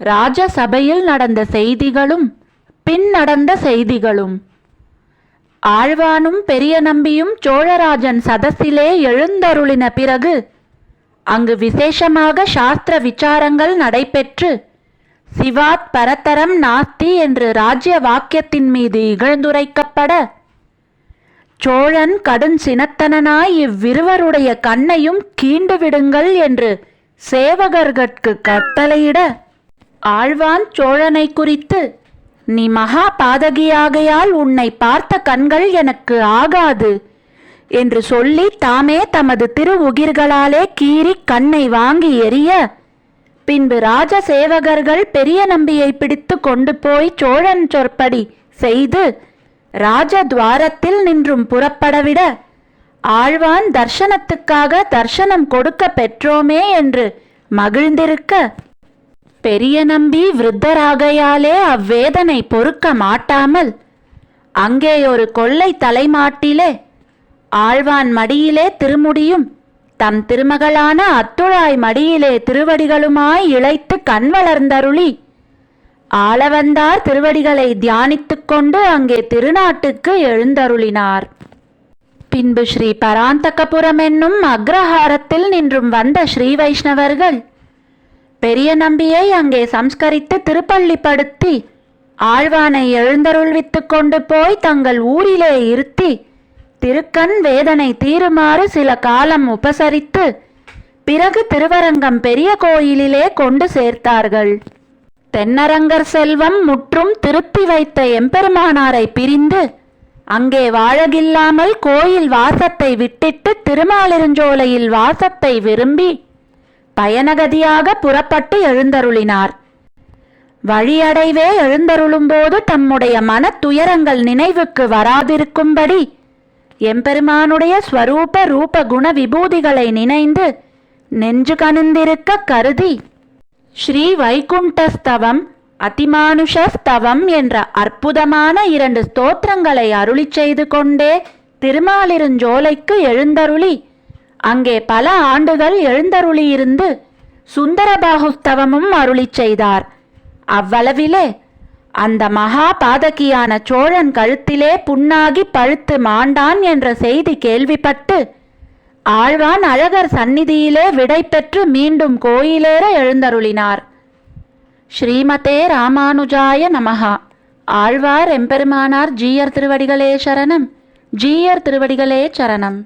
ராஜசபையில் நடந்த செய்திகளும் பின் நடந்த செய்திகளும். ஆழ்வானும் பெரிய நம்பியும் சோழராஜன் சதசிலே எழுந்தருளின பிறகு அங்கு விசேஷமாக சாஸ்திர விசாரங்கள் நடைபெற்று சிவாத் பரதரம் நாஸ்தி என்று ராஜ்ய வாக்கியத்தின் மீது இகழ்ந்துரைக்கப்பட சோழன் கடும் சினத்தனனாய் இவ்விருவருடைய கண்ணையும் கீண்டுவிடுங்கள் என்று சேவகர்கட்கு கட்டளையிட ஆழ்வான் சோழனை குறித்து நீ மகா பாதகியாகையால் உன்னை பார்த்த கண்கள் எனக்கு ஆகாது என்று சொல்லி தாமே தமது திரு உகிர்களாலே கீறி கண்ணை வாங்கி எறிய பின்பு ராஜ சேவகர்கள் பெரிய நம்பியை பிடித்து கொண்டு போய் சோழன் சொற்படி செய்து ராஜத்வாரத்தில் நின்றும் புறப்படவிட ஆழ்வான் தர்ஷனத்துக்காக தர்ஷனம் கொடுக்க பெற்றோமே என்று மகிழ்ந்திருக்க பெரிய நம்பி விருத்தராகையாலே அவ்வேதனை பொறுக்க மாட்டாமல் அங்கே ஒரு கொள்ளை தலைமாட்டிலே ஆழ்வான் மடியிலே திருமுடியும் தம் திருமகளான அத்துழாய் மடியிலே திருவடிகளுமாய் இழைத்து கண் வளர்ந்தருளி ஆளவந்தார் திருவடிகளை தியானித்துக் கொண்டு அங்கே திருநாட்டுக்கு எழுந்தருளினார். பின்பு ஸ்ரீ பராந்தகபுரம் என்னும் அக்ரஹாரத்தில் நின்றும் வந்த ஸ்ரீ வைஷ்ணவர்கள் பெரிய நம்பியை அங்கே சம்ஸ்கரித்து திருப்பள்ளிப்படுத்தி ஆழ்வானை எழுந்தருள்வித்து கொண்டு போய் தங்கள் ஊரிலே இருத்தி திருக்கண் வேதனை தீருமாறு சில காலம் உபசரித்து பிறகு திருவரங்கம் பெரிய கோயிலிலே கொண்டு சேர்த்தார்கள். தென்னரங்கர் செல்வம் முற்றும் திருத்தி வைத்த எம்பெருமானாரை பிரிந்து அங்கே வாழகில்லாமல் கோயில் வாசத்தை விட்டிட்டு திருமாலிருஞ்சோலையில் வாசத்தை விரும்பி பயணகதியாக புறப்பட்டு எழுந்தருளினார். வழியடைவே எழுந்தருளும்போது தம்முடைய மன துயரங்கள் நினைவுக்கு வராதிருக்கும்படி எம்பெருமானுடைய ஸ்வரூப ரூப குண விபூதிகளை நினைந்து நெஞ்சு கனிந்திருக்க கருதி ஸ்ரீ வைகுண்டஸ்தவம் அதிமானுஷஸ்தவம் என்ற அற்புதமான இரண்டு ஸ்தோத்திரங்களை அருளிச் செய்து கொண்டே திருமாலிருஞ்சோலைக்கு எழுந்தருளி அங்கே பல ஆண்டுகள் எழுந்தருளியிருந்து சுந்தரபாகுஸ்தவமும் அருளிச் செய்தார். அவ்வளவிலே அந்த மகா பாதகியான சோழன் கழுத்திலே புண்ணாகி பழுத்து மாண்டான் என்ற செய்தி கேள்விப்பட்டு ஆழ்வான் அழகர் சந்நிதியிலே விடை பெற்று மீண்டும் கோயிலேற எழுந்தருளினார். ஸ்ரீமதே ராமானுஜாய நமகா ஆழ்வார் எம்பெருமானார் ஜீயர் திருவடிகளே சரணம். ஜீயர் திருவடிகளே சரணம்.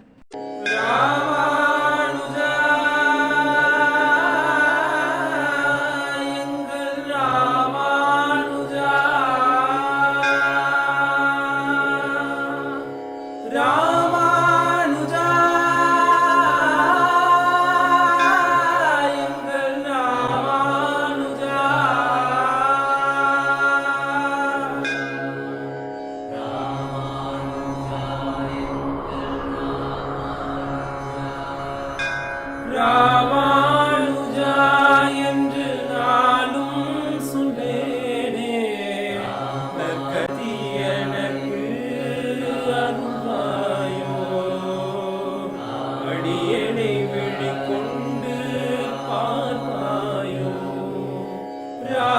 ராமானுஜா என்று நானும் சொல்லேனே எனக்கு அருள்வாயோ. அடியனை விழிக்கொண்டு பார்வாயோ ரா